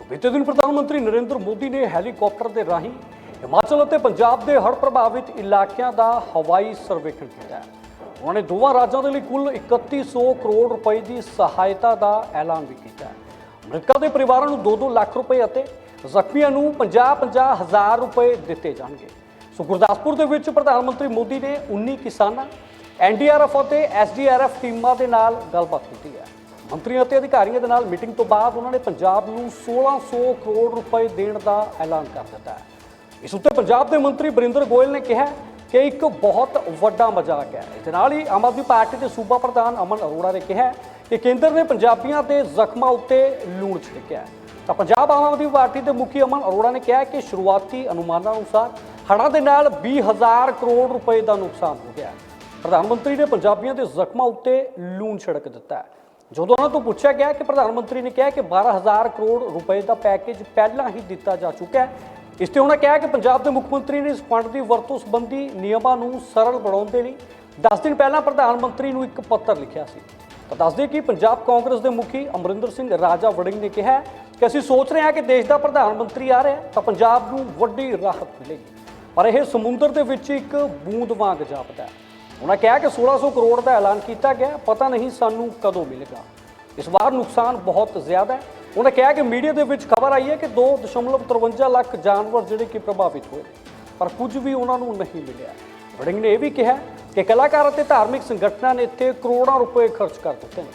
ਬੀਤੇ ਦਿਨ ਪ੍ਰਧਾਨ ਮੰਤਰੀ ਨਰਿੰਦਰ ਮੋਦੀ ਨੇ ਹੈਲੀਕਾਪਟਰ ਦੇ ਰਾਹੀਂ ਹਿਮਾਚਲ ਅਤੇ ਪੰਜਾਬ ਦੇ ਹੜ੍ਹ ਪ੍ਰਭਾਵਿਤ ਇਲਾਕਿਆਂ ਦਾ ਹਵਾਈ ਸਰਵੇਖਣ ਕੀਤਾ। ਉਹਨਾਂ ਨੇ ਦੋਵਾਂ ਰਾਜਾਂ ਦੇ ਲਈ ਕੁੱਲ 3100 ਕਰੋੜ ਰੁਪਏ ਦੀ ਸਹਾਇਤਾ ਦਾ ਐਲਾਨ ਵੀ ਕੀਤਾ। ਮ੍ਰਿਤਕਾਂ ਦੇ ਪਰਿਵਾਰਾਂ ਨੂੰ 2-2 ਲੱਖ ਰੁਪਏ ਅਤੇ ਜ਼ਖਮੀਆਂ ਨੂੰ 50-50 ਹਜ਼ਾਰ ਰੁਪਏ ਦਿੱਤੇ ਜਾਣਗੇ। ਸੋ ਗੁਰਦਾਸਪੁਰ ਦੇ ਵਿੱਚ ਪ੍ਰਧਾਨ ਮੰਤਰੀ ਮੋਦੀ ਨੇ 19 ਕਿਸਾਨਾਂ ਐਨਡੀਆਰਐਫ ਅਤੇ ਐਸਡੀਆਰਐਫ ਟੀਮਾਂ ਦੇ ਨਾਲ ਗੱਲਬਾਤ ਕੀਤੀ ਹੈ। ਮੰਤਰੀਆਂ ਅਤੇ ਅਧਿਕਾਰੀਆਂ ਦੇ ਨਾਲ ਮੀਟਿੰਗ ਤੋਂ ਬਾਅਦ ਉਹਨਾਂ ਨੇ ਪੰਜਾਬ ਨੂੰ 1600 ਕਰੋੜ ਰੁਪਏ ਦੇਣ ਦਾ ਐਲਾਨ ਕਰ ਦਿੱਤਾ ਹੈ। ਇਸ ਉੱਤੇ ਪੰਜਾਬ ਦੇ ਮੰਤਰੀ ਬਰਿੰਦਰ ਗੋਇਲ ਨੇ ਕਿਹਾ ਕਿ ਇੱਕ ਬਹੁਤ ਵੱਡਾ ਮਜ਼ਾਕ ਹੈ। ਇਸ ਦੇ ਨਾਲ ਹੀ ਆਮ ਆਦਮੀ ਪਾਰਟੀ ਦੇ ਸੂਬਾ ਪ੍ਰਧਾਨ ਅਮਨ ਅਰੋੜਾ ਨੇ ਕਿਹਾ ਕਿ ਕੇਂਦਰ ਨੇ ਪੰਜਾਬੀਆਂ ਦੇ ਜ਼ਖਮਾਂ ਉੱਤੇ ਲੂਣ ਛਿੜਕਿਆ ਤਾਂ ਪੰਜਾਬ ਆਮ ਆਦਮੀ ਪਾਰਟੀ ਦੇ ਮੁਖੀ ਅਮਨ ਅਰੋੜਾ ਨੇ ਕਿਹਾ ਕਿ ਸ਼ੁਰੂਆਤੀ ਅਨੁਮਾਨਾਂ ਅਨੁਸਾਰ ਹੜ੍ਹਾਂ ਦੇ ਨਾਲ 20000 ਕਰੋੜ ਰੁਪਏ ਦਾ ਨੁਕਸਾਨ ਹੋ ਗਿਆ ਪ੍ਰਧਾਨ ਮੰਤਰੀ ਨੇ ਪੰਜਾਬੀਆਂ ਦੇ ਜ਼ਖਮਾਂ ਉੱਤੇ ਲੂਣ ਛਿੜਕ ਦਿੱਤਾ ਹੈ। ਜਦੋਂ ਉਹਨਾਂ ਤੋਂ ਪੁੱਛਿਆ ਗਿਆ ਕਿ ਪ੍ਰਧਾਨ ਮੰਤਰੀ ਨੇ ਕਿਹਾ ਕਿ 12000 ਕਰੋੜ ਰੁਪਏ ਦਾ ਪੈਕੇਜ ਪਹਿਲਾਂ ਹੀ ਦਿੱਤਾ ਜਾ ਚੁੱਕਾ ਹੈ, ਇਸ ਤੇ ਉਹਨਾਂ ਕਿਹਾ ਕਿ ਪੰਜਾਬ ਦੇ ਮੁੱਖ ਮੰਤਰੀ ਨੇ ਇਸ ਫੰਡ ਦੀ ਵਰਤੋਂ ਸੰਬੰਧੀ ਨਿਯਮਾਂ ਨੂੰ ਸਰਲ ਬਣਾਉਣ ਦੇ ਲਈ 10 ਦਿਨ ਪਹਿਲਾਂ ਪ੍ਰਧਾਨ ਮੰਤਰੀ ਨੂੰ ਇੱਕ ਪੱਤਰ ਲਿਖਿਆ ਸੀ। ਤਾਂ ਦੱਸਦੇ ਕਿ ਪੰਜਾਬ ਕਾਂਗਰਸ ਦੇ ਮੁਖੀ ਅਮਰਿੰਦਰ ਸਿੰਘ ਰਾਜਾ ਵੜਿੰਗ ਨੇ ਕਿਹਾ ਕਿ ਅਸੀਂ ਸੋਚ ਰਹੇ ਹਾਂ ਕਿ ਦੇਸ਼ ਦਾ ਪ੍ਰਧਾਨ ਮੰਤਰੀ ਆ ਰਿਹਾ ਤਾਂ ਪੰਜਾਬ ਨੂੰ ਵੱਡੀ ਰਾਹਤ ਮਿਲੇਗੀ। ਪਰ ਇਹ ਸਮੁੰਦਰ ਦੇ ਵਿੱਚ ਇੱਕ ਬੂੰਦ ਵਾਂਗ ਜਾਪਦਾ ਹੈ। ਉਹਨਾਂ ਕਿਹਾ ਕਿ 1600 ਕਰੋੜ ਦਾ ਐਲਾਨ ਕੀਤਾ ਗਿਆ, ਪਤਾ ਨਹੀਂ ਸਾਨੂੰ ਕਦੋਂ ਮਿਲੇਗਾ। ਇਸ ਵਾਰ ਨੁਕਸਾਨ ਬਹੁਤ ਜ਼ਿਆਦਾ ਹੈ। ਉਹਨਾਂ ਕਿਹਾ ਕਿ ਮੀਡੀਆ ਦੇ ਵਿੱਚ ਖਬਰ ਆਈ ਹੈ ਕਿ 2.53 ਲੱਖ ਜਾਨਵਰ ਜਿਹੜੇ ਕਿ ਪ੍ਰਭਾਵਿਤ ਹੋਏ, ਪਰ ਕੁਝ ਵੀ ਉਹਨਾਂ ਨੂੰ ਨਹੀਂ ਮਿਲਿਆ। ਵੜਿੰਗ ਨੇ ਇਹ ਵੀ ਕਿਹਾ ਕਿ ਕਲਾਕਾਰ ਅਤੇ ਧਾਰਮਿਕ ਸੰਗਠਨਾਂ ਨੇ ਇੱਥੇ ਕਰੋੜਾਂ ਰੁਪਏ ਖਰਚ ਕਰ ਦਿੱਤੇ ਨੇ।